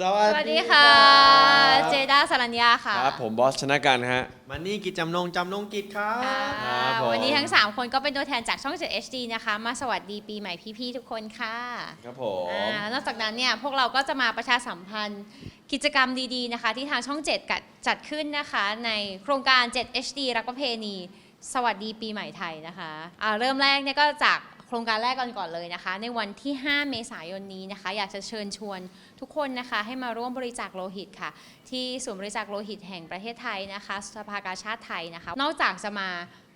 สวัสวัสดีค่ะรับเจด้าสรัญญาค่ะครับผมบอสชนะกันฮะ มันนี่กิจจำนงจำนงกิจครับ ค่ะครับผม วันนี้ทั้ง 3 คนก็เป็นตัวแทนจากช่อง 7 HD นะคะ มาสวัสดีปีใหม่พี่ๆทุกคนค่ะครับผม อ่าแล้วนอกจากนั้นเนี่ยพวกเราก็จะมาประชาสัมพันธ์กิจกรรมดีๆนะคะ ที่ทางช่อง 7 กัดจัดขึ้นนะคะ ในโครงการ 7 HD รักประเพณี สวัสดีปีใหม่ไทยนะคะอ่าเริ่มแรกเนี่ยก็จากโครงการแรกก่อนก่อนเลยนะคะ ในวันที่ 5 เมษายนนี้นะคะ อยากจะเชิญชวนทุกคนนะคะให้มาร่วมบริจาคโลหิตค่ะ ที่ศูนย์บริจาคโลหิตแห่งประเทศไทยนะคะสภากาชาติไทยนะคะ นอกจากจะมา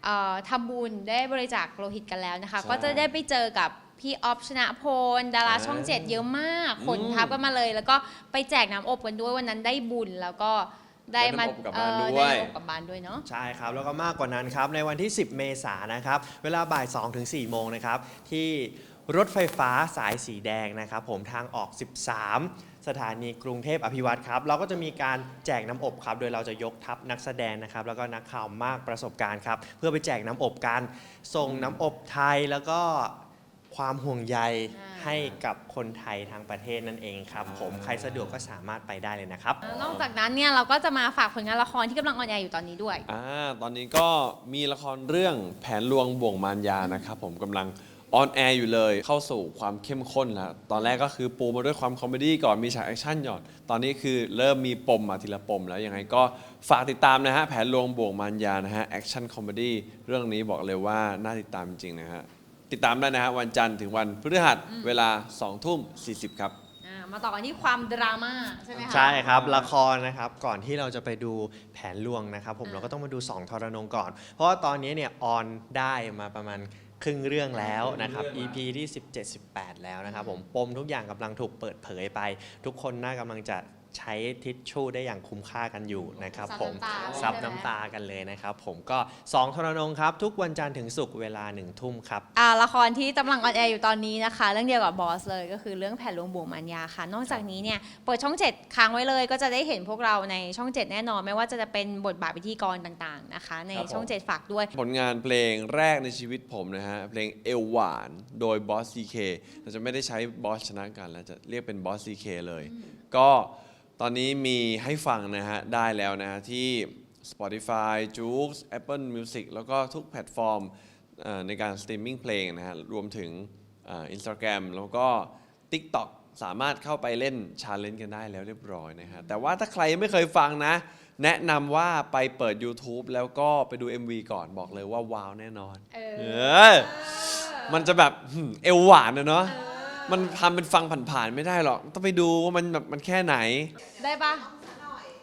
เอ่อทำบุญได้บริจาคโลหิตกันแล้วนะคะใช่ก็จะได้ไปเจอกับพี่ออฟชนะพล ดาราอ่าช่องเจ็ดเยอะมากคนอืมทับกันมาเลย แล้วก็ไปแจกน้ำอบกันด้วยวันนั้นได้บุญแล้วก็ ได้มาได้น้ำอบกลับบ้านเอ่อด้วยได้น้ำอบกลับบ้านด้วยเนาะ ใช่ครับ แล้วก็มากกว่านั้นครับ ในวันที่ 10 เมษายนนะครับ เวลาบ่าย2ถึง4โมงนะครับ ที่รถไฟฟ้าสายสีแดงนะครับ ผมทางออก 13 สถานีกรุงเทพอภิวัตรครับ เราก็จะมีการแจกน้ำอบครับ โดยเราจะยกทัพนักแสดงนะครับ แล้วก็นักข่าวมากประสบการณ์ครับ เพื่อไปแจกน้ำอบกันส่งน้ำอบไทยแล้วก็ความห่วงใย อ่า ให้กับคนไทยทางประเทศนั่นเองครับ ผมใครสะดวกก็สามารถไปได้เลยนะครับนอกจากนั้นเนี่ยเราก็จะมาฝากผลงานละครที่กำลังออนแอร์อยู่ตอนนี้ด้วย อ่าตอนนี้ก็มีละครเรื่องแผนลวงบ่วงมารยานะครับผมกำลังออนแอร์อยู่เลยเข้าสู่ความเข้มข้นแล้วตอนแรกก็คือปูมาด้วยความคอมเมดี้ก่อนมีฉากแอคชั่นหย่อนตอนนี้คือเริ่มมีปมมาทีละปมแล้วยังไงก็ฝากติดตามนะฮะแผนลวงบ่วงมารยานะฮะแอคชั่นคอมเมดี้เรื่องนี้บอกเลยว่าน่าติดตามจริงๆนะฮะ ติดตามได้นะฮะวันจันทร์ถึงวันพฤหัสเวลา2ทุ่ม40ครับ อ่ามาต่อกันที่ความดราม่าใช่ไหมคะ ใช่ครับ ละครนะครับก่อนที่เราจะไปดูแผนลวงนะครับ ผมอ่าเราก็ต้องมาดู2ทรนงก่อน เพราะว่าตอนนี้เนี่ยออนได้มาประมาณครึ่งเรื่องแล้วนะครับครึ่ง EP ที่ 17 18 แล้วนะครับผมปมทุกอย่างกำลังถูกเปิดเผยไป ทุกคนน่ากำลังจะ ใช้ทิชชู่ได้อย่างคุ้มค่ากันอยู่นะครับผมซับซับน้ำน้ำตาตากันเลยนะครับผมก็2ทรนงครับ ทุกวันจันทร์ถึงศุกร์เวลา1ทุ่มครับ อ่าละครที่กำลังออนแอร์อยู่ตอนนี้นะคะ เรื่องเดียวกับบอสเลยก็คือเรื่องแผ่นลวงบ่วงมารยาค่ะ นอกจากนี้เนี่ยเปิดช่อง 7 ค้างไว้เลยก็จะได้เห็นพวกเราในช่อง 7 แน่นอน ไม่ว่าจะเป็นบทบาทพิธีกรต่างๆนะคะ ในครับผม ช่อง 7 ฝากด้วย ผลงานเพลงแรกในชีวิตผมนะฮะ เพลงเอวหวานโดยบอสซีเคเราจะไม่ได้ใช้บอสชนะกันแล้วจะเรียกเป็นบอสซีเคเลย ก็ ตอนนี้มีให้ฟังนะฮะ ได้แล้วนะฮะ ที่ Spotify j o o x Apple Music แล้วก็ทุกแพลตฟอร์มเอ่อในการสตรีมมิ่งเพลงนะฮะ รวมถึงอินสตาแกรมแล้วก็ TikTok สามารถเข้าไปเล่นชาเลนจ์กันได้แล้วเรียบร้อยนะฮะ แต่ว่าถ้าใครยังไม่เคยฟังนะ แนะนำว่าไปเปิด YouTube แล้วก็ไปดู MV ก่อนบอกเลยว่าว้าวแน่นอน เออเออมันจะแบบหืมเอวหวานนะเนาะ มันทำเป็นฟังผ่านๆไม่ได้หรอก ต้องไปดูว่ามันแบบมันแค่ไหน ได้ปะ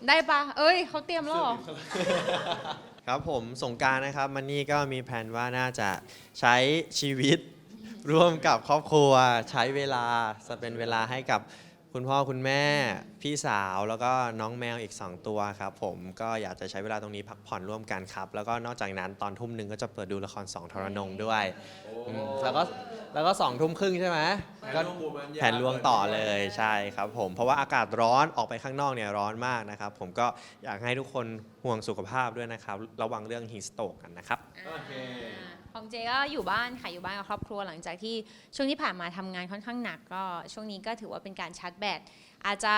ได้ปะเอ้ยเขาเตรียมแล้วเหรอ ครับผมสงกรารนะครับมันนี่ก็มีแผนว่าน่าจะใช้ชีวิต ร่วมกับครอบครัว ใช้เวลาจะเป็นเวลาให้กับ คุณพ่อคุณแม่พี่สาวแล้วก็น้องแมวอีก 2 ตัวครับผมก็อยากจะใช้เวลาตรงนี้พักผ่อนร่วมกันครับ แล้วก็นอกจากนั้นตอนทุ่มหนึ่งก็จะเปิดดูละครสองทรนงด้วยอืมแล้วก็แล้วก็สองทุ่มครึ่งใช่ไหมก็ แผนลวงต่อเลยใช่ครับผม เพราะว่าอากาศร้อนออกไปข้างนอกเนี่ยร้อนมากนะครับ ผมก็อยากให้ทุกคนห่วงสุขภาพด้วยนะครับ ระวังเรื่องฮีสโตกกันนะครับ โอเค ของเจก็อยู่บ้านค่ะอยู่บ้านกับครอบครัวหลังจากที่ช่วงที่ผ่านมาทำงานค่อนข้างหนักก็ช่วงนี้ก็ถือว่าเป็นการชาร์จแบตอาจจะ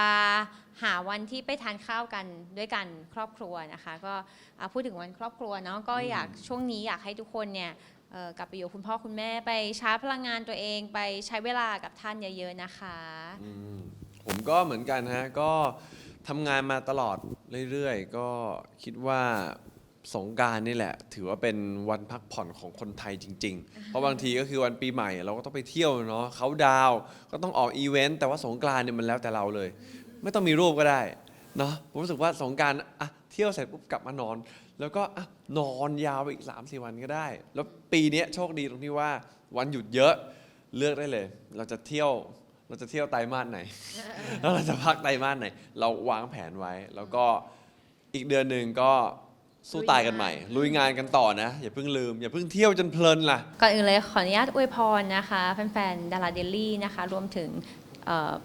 หาวันที่ไปทานข้าวกันด้วยกันครอบครัวนะคะ ก็อ่าพูดถึงวันครอบครัวเนาะก็อยากช่วงนี้อยากให้ทุกคนเนี่ยเอ่อกลับไปอยู่กับคุณพ่อคุณแม่ไปชาร์จพลังงานตัวเองไปใช้เวลากับท่านเยอะๆนะคะ อืมผมก็เหมือนกันฮะ ก็ทำงานมาตลอดเรื่อยๆ ก็คิดว่า สงกรารนี่แหละ ถือว่าเป็นวันพักผ่อนของคนไทยจริง ๆ เพราะบางทีก็คือวันปีใหม่เราก็ต้องไปเที่ยวเนาะเขาดาวน์ก็ต้องออกอีเวนต์แต่ว่าสงกรานต์เนี่ยมันแล้วแต่เราเลย ไม่ต้องมีรูปก็ได้เนาะผมรู้สึกว่าสงกรารอะเที่ยวเสร็จปุ๊บกลับมานอน แล้วก็อะนอนยาวไปอีก3าสี่วันก็ได้ แล้วปีเนี้ยโชคดีตรงที่ว่าวันหยุดเยอะเลือกได้เลย เราจะเที่ยวเราจะเที่ยวไตรมาสไหน แล้วเราจะพักไตรมาสไหน เราวางแผนไว้ แล้วก็อีกเดือนหนึ่งก็ สู้ตายกันใหม่ ลุยงานกันต่อนะ อย่าเพิ่งลืม อย่าเพิ่งเที่ยวจนเพลินล่ะ ก่อนอื่นเลยขออนุญาตอวยพรนะคะ แฟนๆดาราเดลี่นะคะ รวมถึงเอ่อ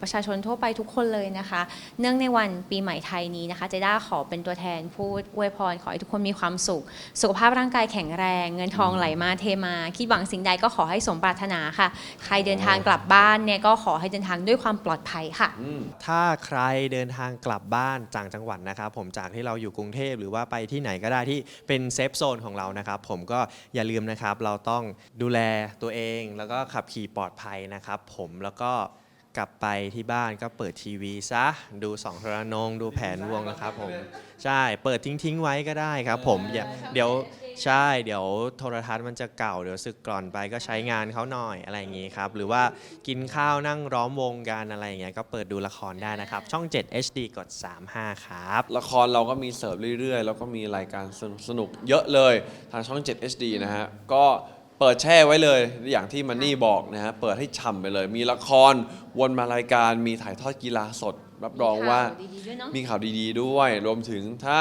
ประชาชนทั่วไปทุกคนเลยนะคะ เนื่องในวันปีใหม่ไทยนี้นะคะเจด้าขอเป็นตัวแทนพูดอวยพรขอให้ทุกคนมีความสุข สุขภาพร่างกายแข็งแรง เงินทองไหลมาเทมา คิดหวังสิ่งใดก็ขอให้สมปรารถนาค่ะ ใครเดินทางกลับบ้านเนี่ยก็ขอให้เดินทางด้วยความปลอดภัยค่ะ ถ้าใครเดินทางกลับบ้านต่างจังหวัดนะครับ ผมจากที่เราอยู่กรุงเทพหรือว่าไปที่ไหนก็ได้ที่เป็นเซฟโซนของเรานะครับ ผมก็อย่าลืมนะครับ เราต้องดูแลตัวเองแล้วก็ขับขี่ปลอดภัยนะครับ ผมแล้วก็ กลับไปที่บ้านก็เปิดทีวีซะ ดูสองทรนง ดูแผนวงนะครับผม ใช่เปิดทิ้งทิ้งๆไว้ก็ได้ครับผมอย่าเดี๋ยวใช่เดี๋ยวโทรทัศน์มันจะเก่าเดี๋ยวสึกกร่อนไปก็ใช้งานเขาหน่อยอะไรอย่างงี้ครับ หรือว่ากินข้าวนั่งร้อมวงกันอะไรอย่างเงี้ยก็เปิดดูละครได้นะครับ ช่อง 7 HD กด 35 ครับ ละครเราก็มีเสิร์ฟเรื่อยๆ แล้วก็มีรายการสนุกๆเยอะเลยทางช่อง 7 HD นะฮะก็ เปิดแช่ไว้เลยอย่างที่มันนี่บอกนะฮะเปิดให้ฉ่ำไปเลย มีละครวนมารายการมีถ่ายทอดกีฬาสด รับรองว่าดีๆด้วยเนาะมีข่าวดีๆด้วย รวมถึงถ้า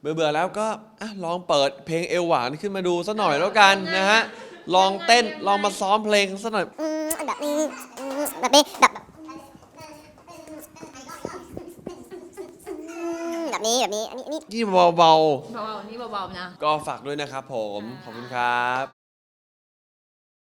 เบื่อๆแล้วก็อะลองเปิดเพลงเอวหวานขึ้นมาดูสักหน่อยแล้วกันนะฮะลองเต้นลองมาซ้อมเพลงสักหน่อย อืมแบบนี้อืมแบบนี้แบบแบบแบบนี้แบบนี้อันนี้อันนี้ ที่เบาเบาๆนี่เบาๆนะๆก็ฝากด้วยนะครับผม ขอบคุณครับ